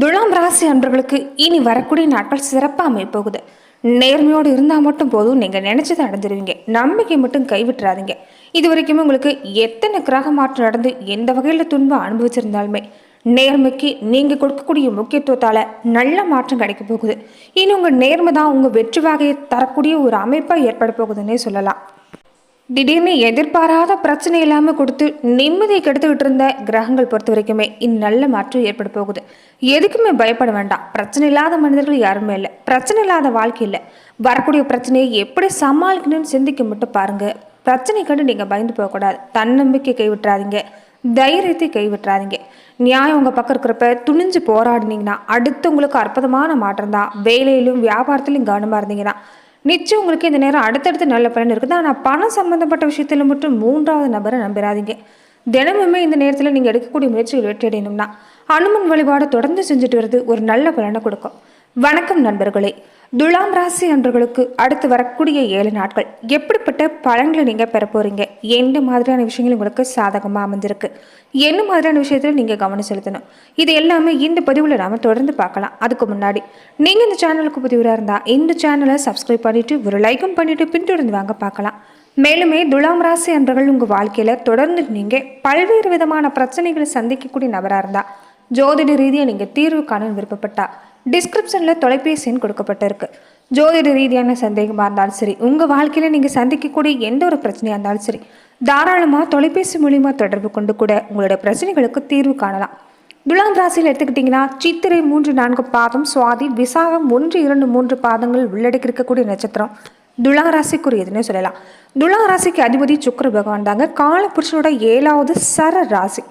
துலாம் ராசி அன்பர்களுக்கு இனி வரக்கூடிய நாட்கள் சிறப்பாக அமைப்போகுது நேர்மையோடு இருந்தால் மட்டும் போதும். நீங்கள் நினச்சதை அடைஞ்சிருவீங்க. நம்பிக்கை மட்டும் கைவிட்டுறாதீங்க. இது வரைக்குமே உங்களுக்கு எத்தனை கிரக மாற்றம் நடந்து எந்த வகையில் துன்பம் அனுபவிச்சிருந்தாலுமே நேர்மைக்கு நீங்கள் கொடுக்கக்கூடிய முக்கியத்துவத்தால் நல்ல மாற்றம் கிடைக்க போகுது. இனி உங்கள் நேர்மை தான் உங்கள் வெற்றி வகையை தரக்கூடிய ஒரு அமைப்பாக ஏற்பட போகுதுன்னே சொல்லலாம். திடீர்னு எதிர்பாராத பிரச்சனை இல்லாமல் கொடுத்து நிம்மதியை கெடுத்துக்கிட்டு இருந்த கிரகங்கள் பொறுத்த வரைக்குமே இந்நல்ல மாற்றம் ஏற்பட போகுது. எதுக்குமே பயப்பட வேண்டாம். பிரச்சனை இல்லாத மனிதர்கள் யாருமே இல்லை. பிரச்சனை இல்லாத வாழ்க்கை இல்லை. வரக்கூடிய பிரச்சனையை எப்படி சமாளிக்கணும்னு சிந்திக்க மட்டும் பாருங்க. பிரச்சனை கண்டு நீங்கள் பயந்து போகக்கூடாது. தன்னம்பிக்கை கைவிட்டுறாதீங்க. தைரியத்தை கைவிட்டுறாதீங்க. நியாயம் உங்கள் பக்கம் இருக்கிறப்ப துணிஞ்சு போராடினீங்கன்னா அடுத்து உங்களுக்கு அற்புதமான மாற்றம் தான். வேலையிலும் வியாபாரத்திலும் கவனமாக இருந்தீங்கன்னா நிச்சயம் உங்களுக்கு இந்த நேரம் அடுத்தடுத்து நல்ல பலன் இருக்குது? ஆனால் பணம் சம்மந்தப்பட்ட விஷயத்தில் மட்டும் மூன்றாவது நபரை நம்பிடாதீங்க தினமுமே இந்த நேரத்தில் நீங்கள் எடுக்கக்கூடிய முயற்சிகள் வெற்றி அடையணும்னா அனுமன் வழிபாடு தொடர்ந்து செஞ்சுட்டு வருது ஒரு நல்ல பலனை கொடுக்கும். வணக்கம் நண்பர்களே. துலாம் ராசி அன்பர்களுக்கு அடுத்து வரக்கூடிய ஏழு நாட்கள். எப்படிப்பட்ட பலன்களை நீங்கள் பெற போகிறீங்க எந்த மாதிரியான விஷயங்கள் உங்களுக்கு சாதகமாக அமைஞ்சிருக்கு என்ன மாதிரியான விஷயத்தில் நீங்கள் கவனம் செலுத்தணும்? இது எல்லாமே இந்த பதிவில் நாம் தொடர்ந்து பார்க்கலாம். அதுக்கு முன்னாடி நீங்கள் இந்த சேனலுக்கு புதிவராக இருந்தால் இந்த சேனலை சப்ஸ்கிரைப் பண்ணிவிட்டு ஒரு லைக்கும் பண்ணிவிட்டு பின்தொடர்ந்து வாங்க பார்க்கலாம். மேலுமே துலாம் ராசி அன்பர்கள் உங்கள் வாழ்க்கையில் தொடர்ந்து நீங்கள் பல்வேறு விதமான பிரச்சனைகளை சந்திக்கக்கூடிய நபராக இருந்தால் ஜோதிட ரீதியாக நீங்கள் தீர்வு காண விருப்பப்பட்டால் டிஸ்கிரிப்ஷனில் தொலைபேசின்னு கொடுக்கப்பட்டிருக்கு. ஜோதிட ரீதியான சந்தேகமாக இருந்தாலும் சரி உங்கள் வாழ்க்கையில் நீங்கள் சந்திக்கக்கூடிய எந்த ஒரு பிரச்சனையாக இருந்தாலும் சரி தாராளமாக தொலைபேசி மூலிமா தொடர்பு கொண்டு கூட உங்களுடைய பிரச்சனைகளுக்கு தீர்வு காணலாம். துலாம் ராசியில் எடுத்துக்கிட்டிங்கன்னா சித்திரை மூன்று நான்கு பாதம் சுவாதி விசாகம் ஒன்று இரண்டு மூன்று பாதங்கள் உள்ளடக்கி இருக்கக்கூடிய நட்சத்திரம். துலா ராசிக்குரியதுன்னு சொல்லலாம். துலா ராசிக்கு அதிபதி சுக்கர பகவான் தாங்க காலபுருஷனோட ஏழாவது சர ராசி.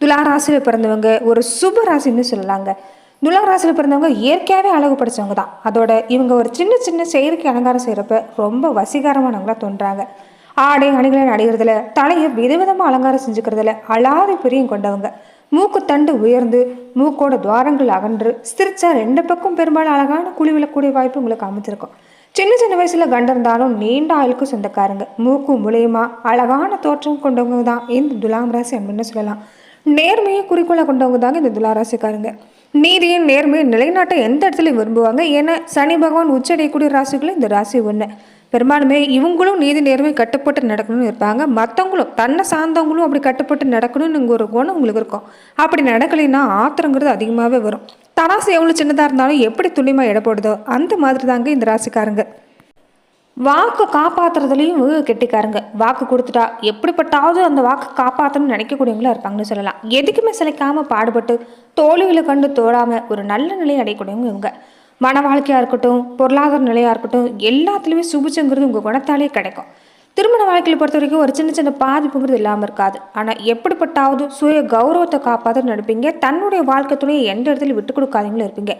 துலா ராசியில் பிறந்தவங்க ஒரு சுப ராசின்னு சொல்லலாங்க. துலா ராசியில் பிறந்தவங்க இயற்கையாகவே அழகு படித்தவங்க தான். அதோட இவங்க ஒரு சின்ன சின்ன செயற்கை அலங்காரம் செய்கிறப்ப ரொம்ப வசீகரமானவங்களாக தோன்றாங்க. ஆடை அணிகளை அடைகிறதுல தலையை விதவிதமாக அலங்காரம் செஞ்சுக்கிறதுல அழாத பிரியம் கொண்டவங்க. மூக்குத்தண்டு உயர்ந்து மூக்கோட துவாரங்கள் அகன்று சிரிச்சா ரெண்டு பக்கம் பெரும்பாலும் அழகான குழி விழக்கூடிய வாய்ப்பு உங்களுக்கு அமைச்சிருக்கும் சின்ன சின்ன வயசுல கண்டிருந்தாலும் நீண்ட ஆயுளுக்கு சொந்தக்காரங்க. மூக்கு மூலியமா அழகான தோற்றம் கொண்டவங்க தான் இந்த துலாம் ராசி அப்படின்னு சொல்லலாம். நேர்மையை குறிக்கோளை கொண்டவங்க தாங்க இந்த துலா ராசிக்காரங்க. நீதியின் நேர்மையை நிலைநாட்ட எந்த இடத்துலையும் விரும்புவாங்க ஏன்னா சனி பகவான் உச்சடையக்கூடிய ராசிகளும் இந்த ராசி ஒன்று பெரும்பாலுமே இவங்களும் நீதி நேர்மை கட்டுப்பட்டு நடக்கணும்னு இருப்பாங்க. மற்றவங்களும் தன்னை சார்ந்தவங்களும் அப்படி கட்டுப்பட்டு நடக்கணும்னு ஒரு குணம் உங்களுக்கு இருக்கும். அப்படி நடக்கலைன்னா ஆத்திரங்கிறது அதிகமாகவே வரும். தராசு எவ்வளோ சின்னதாக இருந்தாலும் எப்படி துணிமாக எடை போடுதோ அந்த மாதிரி தாங்க இந்த ராசிக்காரங்க. வாக்கு காப்பாற்றுறதுலையும் கெட்டிக்காருங்க. வாக்கு கொடுத்துட்டா எப்படிப்பட்டாவது அந்த வாக்கு காப்பாற்றணும்னு நினைக்கக்கூடியவங்களா இருப்பாங்கன்னு சொல்லலாம். எதுக்குமே சிலைக்காமல் பாடுபட்டு தோழிகளை கண்டு தோடாமல் ஒரு நல்ல நிலையை அடையக்கூடியவங்க இவங்க. மன வாழ்க்கையாக இருக்கட்டும் பொருளாதார நிலையாக இருக்கட்டும் எல்லாத்துலேயுமே சுபிச்சங்கிறது உங்கள் குணத்தாலே கிடைக்கும். திருமண வாழ்க்கையில் பொறுத்த வரைக்கும் ஒரு சின்ன சின்ன பாதிப்புங்கிறது இல்லாமல் இருக்காது. ஆனால் எப்படிப்பட்டாவது சுய கௌரவத்தை காப்பாற்ற நினைப்பீங்க. தன்னுடைய வாழ்க்கை துணையை எந்த இடத்துல விட்டு கொடுக்காதீங்களும் இருப்பீங்க.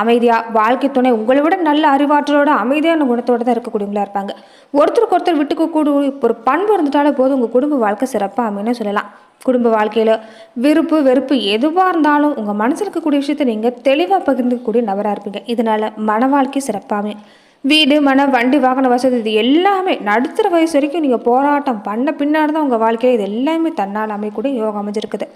அமைதியாக வாழ்க்கை துணை உங்களை விட நல்ல அறிவாற்றலோட அமைதியான குணத்தோடு தான் இருக்கக்கூடியவங்களா இருப்பாங்க. ஒருத்தருக்கு ஒருத்தர் விட்டுக்க கூடிய ஒரு பண்பு இருந்துட்டாலே போதும் உங்கள் குடும்ப வாழ்க்கை சிறப்பாக அமைன்னு சொல்லலாம். குடும்ப வாழ்க்கையில் விருப்பு வெறுப்பு எதுவாக இருந்தாலும் உங்கள் மனசில் இருக்கக்கூடிய விஷயத்தை நீங்கள் தெளிவாக பகிர்ந்துக்கக்கூடிய நபராக இருப்பீங்க. இதனால் மன வாழ்க்கை சிறப்பாகவே வீடு மன வண்டி வாகன வசதி இது எல்லாமே நடுத்தர வயசு வரைக்கும் நீங்கள் போராட்டம் பண்ண பின்னாடி தான் உங்கள் வாழ்க்கையில் இது எல்லாமே தன்னால் அமையக்கூடிய யோகம் அமைஞ்சிருக்குது.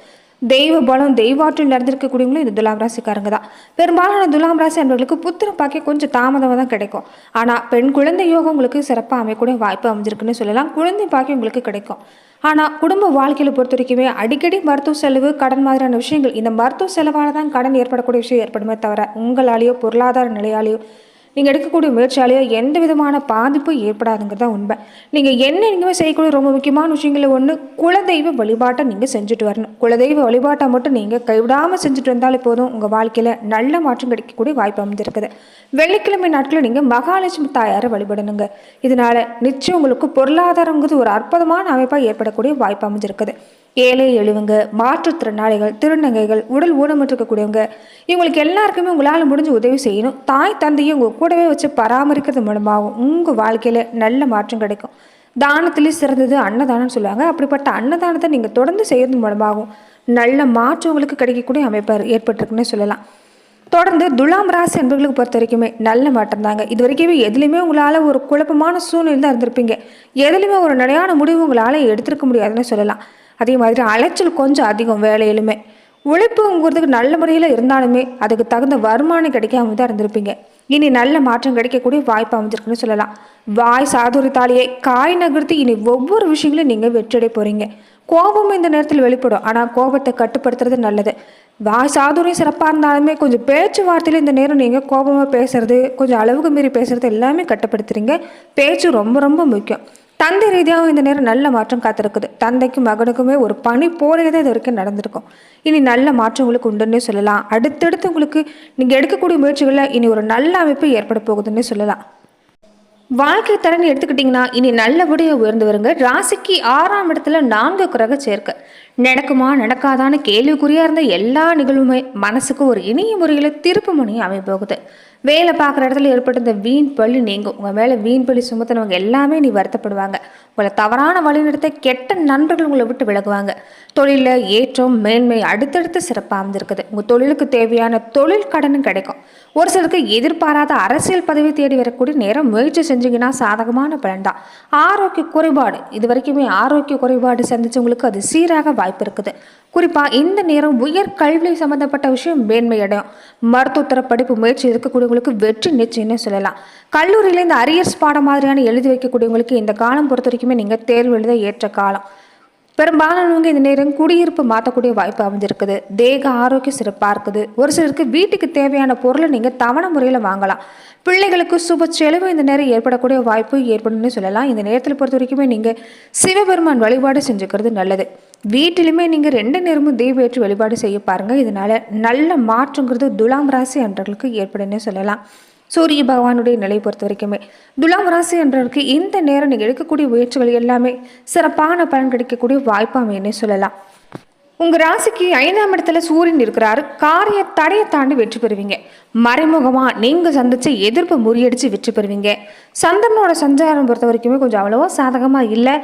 தெய்வ பலம் தெய்வாற்றில் நடந்திருக்கக்கூடியவங்களும் இந்த துலாம் ராசிக்காரங்க தான். பெரும்பாலான துலாம் ராசி அன்பர்களுக்கு புத்திரம் பார்க்க கொஞ்சம் தாமதமாக தான் கிடைக்கும். ஆனால் பெண் குழந்தை யோகம் உங்களுக்கு சிறப்பாக அமையக்கூடிய வாய்ப்பு அமைஞ்சிருக்குன்னு சொல்லலாம். குழந்தை பார்க்க உங்களுக்கு கிடைக்கும். ஆனால் குடும்ப வாழ்க்கையில் பொறுத்த வரைக்குமே அடிக்கடி மருத்துவ செலவு கடன் மாதிரியான விஷயங்கள் இந்த மருத்துவ செலவால் தான் கடன் ஏற்படக்கூடிய விஷயம் ஏற்படுமே தவிர உங்களாலேயோ பொருளாதார நிலையாலேயோ நீங்கள் எடுக்கக்கூடிய முயற்சியாலேயோ எந்த விதமான பாதிப்பும் ஏற்படாதுங்கிறது தான் உண்மை. நீங்கள் என்ன நீங்கள் செய்யக்கூடிய ரொம்ப முக்கியமான விஷயங்களில் ஒன்று குலதெய்வ வழிபாட்டை நீங்கள் செஞ்சுட்டு வரணும். குலதெய்வ வழிபாட்டை மட்டும் நீங்கள் கைவிடாமல் செஞ்சுட்டு வந்தாலே போதும் உங்கள் வாழ்க்கையில் நல்ல மாற்றம் கிடைக்கக்கூடிய வாய்ப்பு அமைஞ்சிருக்குது. வெள்ளிக்கிழமை நாட்களில் நீங்கள் மகாலட்சுமி தாயாரை வழிபடணுங்க. இதனால் நிச்சயம் உங்களுக்கு பொருளாதாரங்கிறது ஒரு அற்புதமான அமைப்பாக ஏற்படக்கூடிய வாய்ப்பு அமைஞ்சிருக்குது. ஏழை எழுவுங்க. மாற்றுத்திறனாளிகள் திருநங்கைகள் உடல் ஊனமிட்டிருக்கக்கூடியவங்க இவங்களுக்கு எல்லாருக்குமே உங்களால் முடிஞ்சு உதவி செய்யணும். தாய் தந்தையும் உங்கள் கூடவே வச்சு பராமரிக்கிறது மூலமாகவும் உங்கள் வாழ்க்கையில் நல்ல மாற்றம் கிடைக்கும். தானத்திலே சிறந்தது அன்னதானம்னு சொல்லுவாங்க. அப்படிப்பட்ட அன்னதானத்தை நீங்கள் தொடர்ந்து செய்கிறது மூலமாகவும் நல்ல மாற்றம் உங்களுக்கு கிடைக்கக்கூடிய அமைப்பு ஏற்பட்டிருக்குன்னு சொல்லலாம். தொடர்ந்து துலாம் ராசி என்பவர்களுக்கு பொறுத்த வரைக்குமே நல்ல மாற்றம் தாங்க. இது வரைக்குமே எதுலையுமே உங்களால் ஒரு குழப்பமான சூழ்நிலை தான் இருந்திருப்பீங்க. எதுலையுமே ஒரு நிலையான முடிவு உங்களால் எடுத்திருக்க முடியாதுன்னு சொல்லலாம். அதே மாதிரி அலைச்சல் கொஞ்சம் அதிகம் வேலையிலுமே. உழைப்புங்கிறதுக்கு நல்ல முறையில் இருந்தாலுமே அதுக்கு தகுந்த வருமானம் கிடைக்காம தான் இருந்திருப்பீங்க. இனி நல்ல மாற்றம் கிடைக்கக்கூடிய வாய்ப்பு அமைஞ்சிருக்குன்னு சொல்லலாம். வாய் சாதுரியத்தாலேயே காய் நகர்த்து இனி ஒவ்வொரு விஷயங்களும் நீங்கள் வெற்றியடை போகிறீங்க கோபம் இந்த நேரத்தில் வெளிப்படும். ஆனால் கோபத்தை கட்டுப்படுத்துறது நல்லது. வாய் சாதுரியம் சிறப்பாக இருந்தாலுமே கொஞ்சம் பேச்சுவார்த்தையில் இந்த நேரம் நீங்கள் கோபமாக பேசுறது கொஞ்சம் அளவுக்கு மீறி பேசுறது எல்லாமே கட்டுப்படுத்துறீங்க. பேச்சு ரொம்ப ரொம்ப முக்கியம். தந்தை ரீதியாகவும் இந்த நேரம் நல்ல மாற்றம் காத்திருக்குது. தந்தைக்கும் மகனுக்குமே ஒரு பணி போலவே தான் இது வரைக்கும் நடந்திருக்கும். இனி நல்ல மாற்றம் உங்களுக்கு உண்டுன்னே சொல்லலாம். அடுத்தடுத்து உங்களுக்கு நீங்கள் எடுக்கக்கூடிய முயற்சிகளில் இனி ஒரு நல்ல அமைப்பு ஏற்பட போகுதுன்னே சொல்லலாம். வாழ்க்கை தரன்னு எடுத்துக்கிட்டிங்கன்னா இனி நல்லபடியாக உயர்ந்து வருங்க. ராசிக்கு ஆறாம் இடத்துல நான்கு குறக சேர்க்க. நடக்குமா நடக்காதான்னு கேள்விக்குறியாக இருந்த எல்லா நிகழ்வுமே மனசுக்கு ஒரு இனிய முறையில் திருப்பு முனையும் அமைப்போகுது வேலை பார்க்குற இடத்துல ஏற்பட்ட இந்த வீண் பள்ளி நீங்கும். உங்கள் மேலே வீண் பள்ளி சுமத்தினவங்க எல்லாமே நீ வருத்தப்படுவாங்க. உங்களை தவறான வழிநடத்த கெட்ட நண்பர்கள் உங்களை விட்டு விலகுவாங்க. தொழிலில் ஏற்றம் மேன்மை அடுத்தடுத்து சிறப்பாக அமைந்திருக்குது உங்கள் தொழிலுக்கு தேவையான தொழில் கடனும் கிடைக்கும். ஒரு சிலருக்கு எதிர்பாராத அரசியல் பதவி தேடி வரக்கூடிய நேரம் முயற்சி செஞ்சீங்கன்னா சாதகமான பலன் தான். ஆரோக்கிய குறைபாடு. இது வரைக்குமே ஆரோக்கிய குறைபாடு சந்திச்சவங்களுக்கு அது சீராக வாய்ப்பு இருக்குது. குறிப்பாக இந்த நேரம் உயர் கல்வி சம்மந்தப்பட்ட விஷயம் மேன்மையடையும் மருத்துவத்தர படிப்பு முயற்சி இருக்கக்கூடியவங்களுக்கு வெற்றி நிச்சயம்னு சொல்லலாம். கல்லூரியில் இந்த அரியர்ஸ் பாடம் மாதிரியான எழுதி வைக்கக்கூடியவங்களுக்கு இந்த காலம் பொறுத்த வரைக்கும் நீங்கள் தேர்வு எழுத ஏற்ற காலம். பெரும்பாலானவங்க இந்த நேரம் குடியிருப்பு மாற்றக்கூடிய வாய்ப்பு அமைஞ்சிருக்குது. தேக ஆரோக்கியம் சிறப்பாக இருக்குது. ஒரு சிலருக்கு வீட்டுக்கு தேவையான பொருளை நீங்கள் தவணை முறையில் வாங்கலாம். பிள்ளைகளுக்கு சுப செலவு இந்த நேரம் ஏற்படக்கூடிய வாய்ப்பு ஏற்படும்னு சொல்லலாம். இந்த நேரத்தில் பொறுத்த வரைக்குமே நீங்கள் சிவபெருமான் வழிபாடு செஞ்சுக்கிறது நல்லது. வீட்டிலுமே நீங்கள் ரெண்டு நேரமும் தெய்வேற்று வழிபாடு செய்ய பாருங்கள் இதனால் நல்ல மாற்றங்கிறது துலாம் ராசி அன்றர்களுக்கு ஏற்படும்னு சொல்லலாம். சூரிய பகவானுடைய நிலை பொறுத்த வரைக்குமே. துலாம் ராசி என்றவருக்கு இந்த நேரம் நீங்கள் எடுக்கக்கூடிய முயற்சிகள் எல்லாமே சிறப்பான பலன் கிடைக்கக்கூடிய வாய்ப்பாமேன்னு சொல்லலாம். உங்கள் ராசிக்கு ஐந்தாம் இடத்துல சூரியன் இருக்கிறாரு. காரிய தடையை தாண்டி வெற்றி பெறுவீங்க. மறைமுகமாக நீங்கள் சந்தித்து எதிர்ப்பை முறியடித்து வெற்றி பெறுவீங்க. சந்திரனோட சஞ்சாரம் பொறுத்த வரைக்குமே கொஞ்சம் அவ்வளோவா சாதகமாக இல்லை.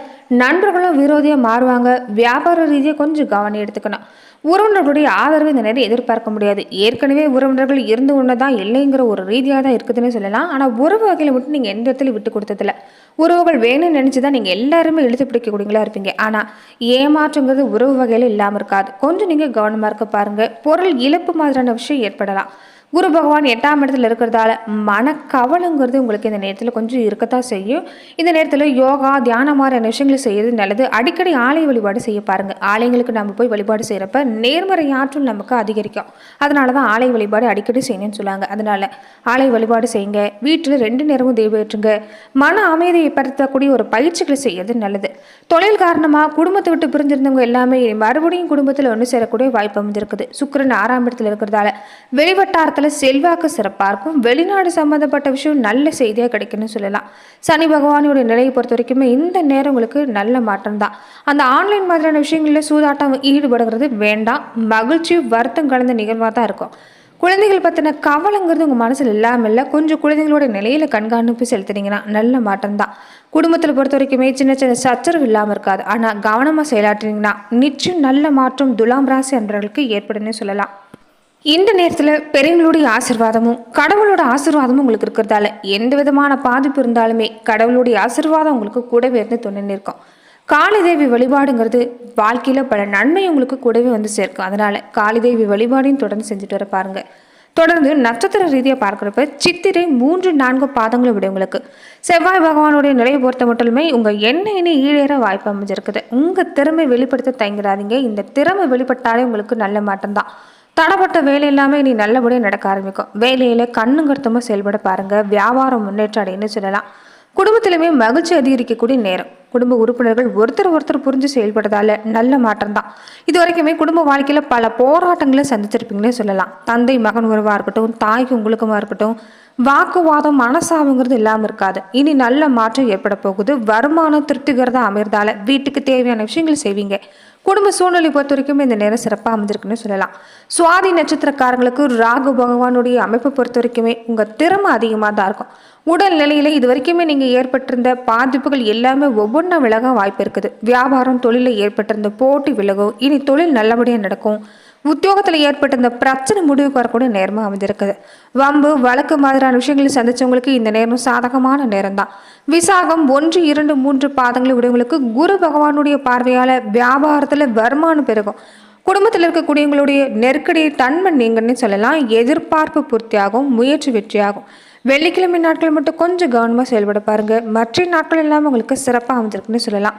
நண்பர்களும் விரோதியாக மாறுவாங்க. வியாபார ரீதியாக கொஞ்சம் கவனம் எடுத்துக்கணும். உறவினர்களுடைய ஆதரவு இந்த நேரம் எதிர்பார்க்க முடியாது. ஏற்கனவே உறவினர்கள் இருந்து ஒன்று தான் இல்லைங்கிற ஒரு ரீதியாக தான் இருக்குதுன்னு சொல்லலாம். ஆனால் உறவு வகையில் மட்டும் நீங்கள் எந்த இடத்துல விட்டு கொடுத்ததில்ல. உறவுகள் வேணும்னு நினச்சி தான் நீங்கள் எல்லாருமே இழுத்து பிடிக்கக்கூடியங்களா இருப்பீங்க. ஆனால் ஏமாற்றங்கிறது உறவு வகையில் இல்லாமல் இருக்காது. கொஞ்சம் நீங்கள் கவனமாக இருக்க பாருங்கள் பொருள் இழப்பு மாதிரியான விஷயம் ஏற்படலாம். குரு பகவான் எட்டாம் இடத்துல இருக்கிறதால மனக்கவலைங்கிறது உங்களுக்கு இந்த நேரத்தில் கொஞ்சம் இருக்கத்தான் செய்யும். இந்த நேரத்தில் யோகா தியானம் மாதிரியான விஷயங்களை செய்யறது நல்லது. அடிக்கடி ஆலய வழிபாடு செய்ய பாருங்கள் ஆலயங்களுக்கு நம்ம போய் வழிபாடு செய்கிறப்ப நேர்மறை ஆற்றல் நமக்கு அதிகரிக்கும். அதனால தான் ஆலய வழிபாடு அடிக்கடி செய்யணும்னு சொல்லுவாங்க அதனால ஆலய வழிபாடு செய்யுங்க. வீட்டில் ரெண்டு நேரமும் தெய்வேற்றுங்க மன அமைதியை படுத்தக்கூடிய ஒரு பயிற்சிகளை செய்யறது நல்லது. தொழில் காரணமாக குடும்பத்தை விட்டு பிரிஞ்சிருந்தவங்க எல்லாமே மறுபடியும் குடும்பத்தில் ஒன்று சேரக்கூடிய வாய்ப்பு அமைஞ்சிருக்குது. சுக்கரன் ஆறாம் இடத்துல இருக்கிறதால வெளிவட்டாரத்தில் காலத்தில் செல்வாக்கு சிறப்பாக இருக்கும் வெளிநாடு சம்மந்தப்பட்ட விஷயம் நல்ல செய்தியாக கிடைக்குன்னு சொல்லலாம். சனி பகவானுடைய நிலையை பொறுத்த வரைக்குமே இந்த நேரம் உங்களுக்கு நல்ல மாற்றம் தான். அந்த ஆன்லைன் மாதிரியான விஷயங்களில் சூதாட்டம் ஈடுபடுகிறது வேண்டாம். மகிழ்ச்சி வருத்தம் கலந்த நிகழ்வாக தான் இருக்கும். குழந்தைகள் பற்றின கவலைங்கிறது உங்கள் மனசில் இல்லாமல் இல்லை. கொஞ்சம் குழந்தைங்களோட நிலையில் கண்காணிப்பு செலுத்துனீங்கன்னா நல்ல மாற்றம் தான். குடும்பத்தில் பொறுத்த வரைக்குமே சின்ன சின்ன சச்சரவு இல்லாமல் இருக்காது. ஆனால் கவனமாக செயலாற்றினீங்கன்னா நிச்சயம் நல்ல மாற்றம் துலாம் ராசி அன்றவர்களுக்கு ஏற்படுன்னு சொல்லலாம். இந்த நேரத்தில் பெரியவங்களுடைய ஆசிர்வாதமும் கடவுளோட ஆசிர்வாதமும் உங்களுக்கு இருக்கிறதால எந்த விதமான பாதிப்பு இருந்தாலுமே கடவுளுடைய ஆசிர்வாதம் உங்களுக்கு கூடவே இருந்து துணை இருக்கும் காளிதேவி வழிபாடுங்கிறது வாழ்க்கையில் பல நன்மை உங்களுக்கு கூடவே வந்து சேர்க்கும். அதனால் காளிதேவி வழிபாடையும் தொடர்ந்து செஞ்சுட்டு வர பாருங்கள் தொடர்ந்து நட்சத்திர ரீதியாக பார்க்குறப்ப சித்திரை மூன்று நான்கு பாதங்களை விட உங்களுக்கு. செவ்வாய் பகவானுடைய நிலையை பொறுத்த மட்டுமே உங்கள் எண்ணெயினை ஈழேற வாய்ப்பு அமைஞ்சிருக்குது. உங்கள் திறமை வெளிப்படுத்த தயங்குறாதீங்க. இந்த திறமை வெளிப்பட்டாலே உங்களுக்கு நல்ல மாற்றம்தான். தடப்பட்ட வேலை எல்லாமே நீ நல்லபடியாக நடக்க ஆரம்பிக்கும். வேலையில் கண்ணுங்கருத்தமாக செயல்பட பாருங்கள் வியாபாரம் முன்னேற்றம் அடைன்னு சொல்லலாம். குடும்பத்திலுமே மகிழ்ச்சி அதிகரிக்கக்கூடிய நேரம். குடும்ப உறுப்பினர்கள் ஒருத்தர் ஒருத்தர் புரிஞ்சு செயல்படுறதால நல்ல மாற்றம் தான். இது வரைக்குமே குடும்ப வாழ்க்கையில் பல போராட்டங்களை சந்திச்சிருப்பீங்கன்னே சொல்லலாம். தந்தை மகன் உறவாக இருக்கட்டும் தாய்க்கு உங்களுக்குமா இருக்கட்டும் வாக்குவாதம் மனசாவுங்கிறது இல்லாமல் இருக்காது. இனி நல்ல மாற்றம் ஏற்பட போகுது. வருமானம் திருப்திகரதாக அமைறதால வீட்டுக்கு தேவையான விஷயங்கள் செய்வீங்க. குடும்ப சூழ்நிலை பொறுத்த வரைக்கும் இந்த நேரம் சிறப்பாக அமைஞ்சிருக்குன்னு சொல்லலாம். சுவாதி நட்சத்திரக்காரங்களுக்கு ராகு பகவானுடைய அமைப்பை பொறுத்த வரைக்குமே உங்கள் திறமை அதிகமாக தான் இருக்கும். உடல் நிலையில் இது வரைக்குமே நீங்கள் ஏற்பட்டிருந்த பாதிப்புகள் எல்லாமே ஒவ்வொன்றா விலக வாய்ப்பு இருக்குது. வியாபாரம் தொழிலில் ஏற்பட்டிருந்த போட்டி விலகும் இனி தொழில் நல்லபடியாக நடக்கும். உத்தியோகத்தில் ஏற்பட்ட இந்த பிரச்சனை முடிவுக்கு வரக்கூடிய நேரமாக அமைஞ்சிருக்குது வம்பு வழக்கு மாதிரியான விஷயங்களை சந்திச்சவங்களுக்கு இந்த நேரம் சாதகமான நேரம் தான் விசாகம் ஒன்று இரண்டு மூன்று பாதங்களை உடையவங்களுக்கு குரு பகவானுடைய பார்வையால் வியாபாரத்தில் வருமானம் பெருகும். குடும்பத்தில் இருக்கக்கூடியவங்களுடைய நெருக்கடி தன்மை நீங்கன்னு சொல்லலாம். எதிர்பார்ப்பு பூர்த்தியாகும் முயற்சி வெற்றியாகும். வெள்ளிக்கிழமை நாட்கள் மட்டும் கொஞ்சம் கவனமாக செயல்பட பாருங்கள் மற்ற நாட்கள் எல்லாம் உங்களுக்கு சிறப்பாக அமைஞ்சிருக்குன்னு சொல்லலாம்.